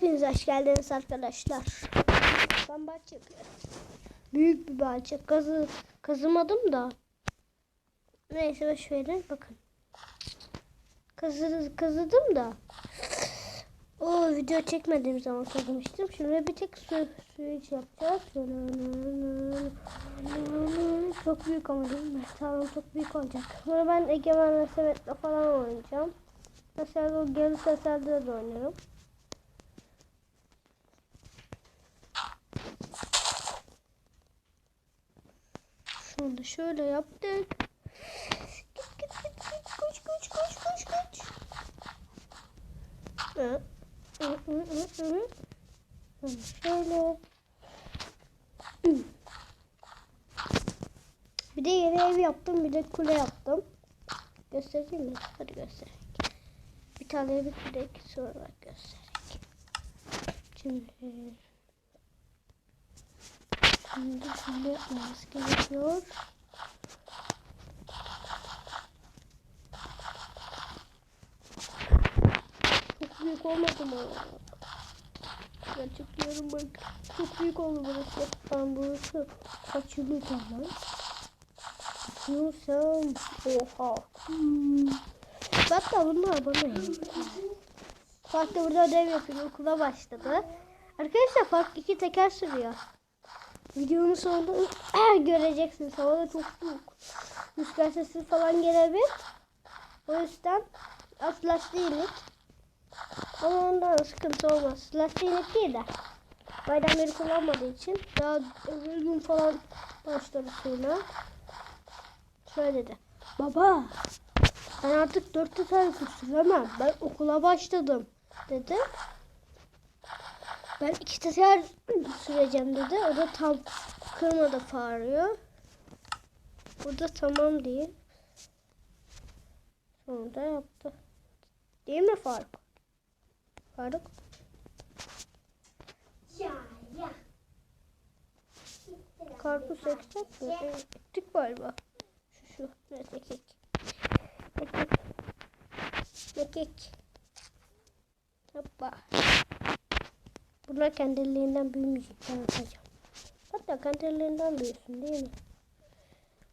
Hepiniz hoş geldiniz arkadaşlar. Ben yapıyorum. Büyük bir bahçe. Kazı, kazımadım da. Neyse boş verin. Bakın. Kazı, kazıdım da. O video çekmediğim zaman kazımıştım. Şimdi bir tek su, iç yapacağız. Çok büyük ama değil mi? Tamam çok büyük olacak. Sonra ben Egemen ve Sevet'le falan oynayacağım. Mesela o geri seslerde de oynarım. Da şöyle yaptık. Git git git git koş koş koş koş koş. Şöyle. Bir de yeni ev yaptım, bir de kule yaptım. Göstereyim mi? Hadi göstereyim. Bir tane bir kule sonra göstereyim. Şimdi Şimdi şöyle yapmamız gerekiyor. Çok büyük olmadı mı? Ben çıkıyorum bak. Çok büyük oldu burası. Ben burası kaç yıllık lan? Bakıyorsam oha. Hmm. Hatta bunlar bana. Fark da burada ödev yapıyor. Okula başladı. Arkadaşlar Fark iki teker sürüyor. Videonun sonunda göreceksiniz. Havada çok soğuk. Rüzgar sesi falan gelebilir. O yüzden az lastiğilik. Ama ondan sıkıntı olmaz. Lastiğilik değil de. Bayram beri kullanmadığı için daha öbür gün falan başladı suyuna. Şöyle dedi. Baba ben artık dört teker süremem. Ben okula başladım dedi. Ben iki teker süreceğim dedi. O da tam kırmada farıyor. O da tamam değil. Sonra da yaptı. Değil mi Faruk? Faruk? Ya ya. Karpuz ekecek mi? Ektik galiba. Şu şu. Evet ekek. Ekek. Ekek. Hoppa. Bunlar kendiliğinden büyümeyecek. Ben atacağım. Hatta kendiliğinden büyüsün değil mi?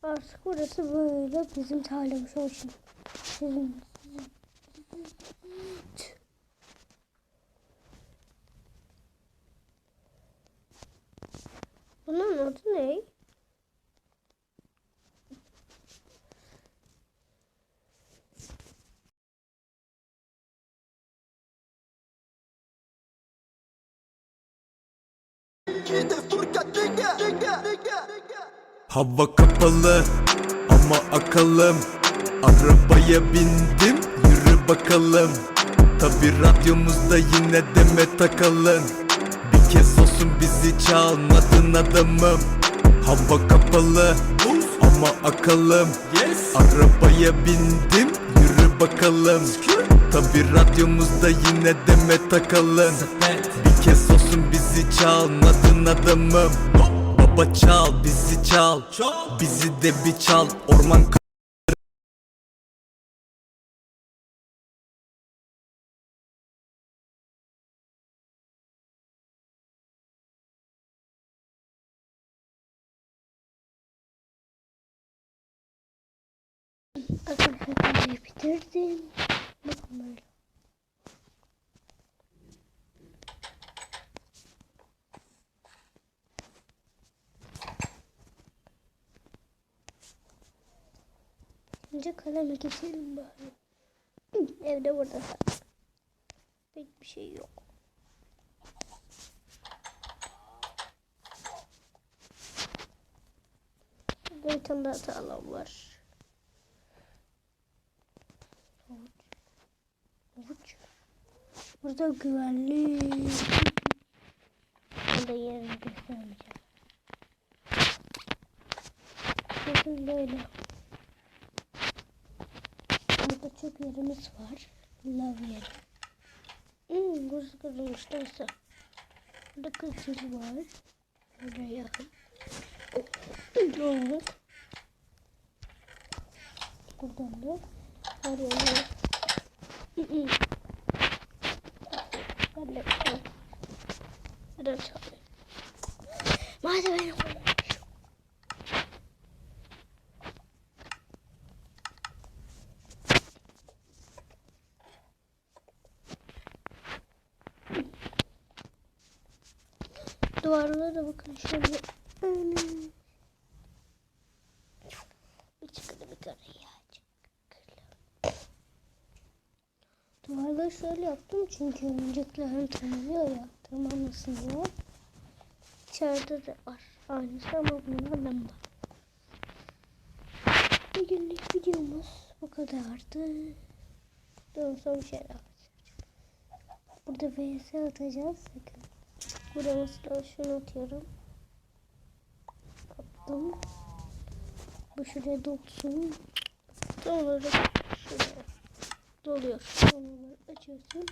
Artık burası böyle bizim tarlamız olsun. Sizin. Hava kapalı ama akalım. Arabaya bindim yürü bakalım. Tabi radyomuzda yine deme takalım. Bir kez olsun bizi çalmadın adamım. Hava kapalı ama akalım. Arabaya bindim yürü bakalım. Tabi radyomuzda yine deme takalım. Bir kez olsun bizi çalmadın adamım Baba çal bizi çal Bizi de bir çal Orman Arkadaşlar bitirdim. Bakın böyle. Önce kalemi geçelim bari. Evde burada zaten. Pek bir şey yok. Burada bir tane daha var. Havuç. Havuç. Burada güvenli. Burada yerini göstermeyeceğim. Bakın böyle. Çok yerimiz var. Lav yeri. Hmm, burası kırılmış neyse. Burada kızıl var. Yakın. Olmuş. Buradan da yerine. Ben de Nereden çalıyor? Malzeme yok. Duvarlara bakın şöyle. Ana. Bir çıkını bir karaya. Duvarları şöyle yaptım çünkü örümcekler hem tırmanıyor ya. Tırmanmasın diye. İçeride de var. Aynısı ama bundan ben. Bugünlük videomuz bu kadardı. Dur son bir şey daha göstereceğim. Burada VS atacağız. Bakın. Burada mesela şunu atıyorum. Attım. Bu şuraya dolsun. Sonra da şuraya doluyor. Sonra açıyorsun.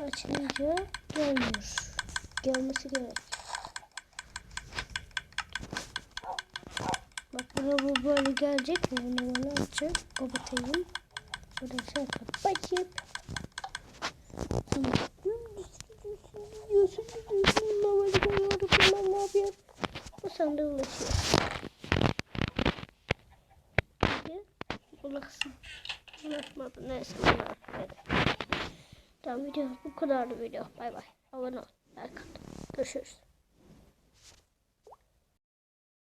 Açınca gelmiyor. Gelmesi gerek. Bak buna bu böyle gelecek mi? Bunu bana açıp kapatayım. Sonra şey kapatayım. Sonra Bu sende ulaşıyor. Ulaşsın. Ulaşmadı neyse. ulaşmadı. Tamam video bu kadardı video. Bay bay. Abone ol. Like. Görüşürüz.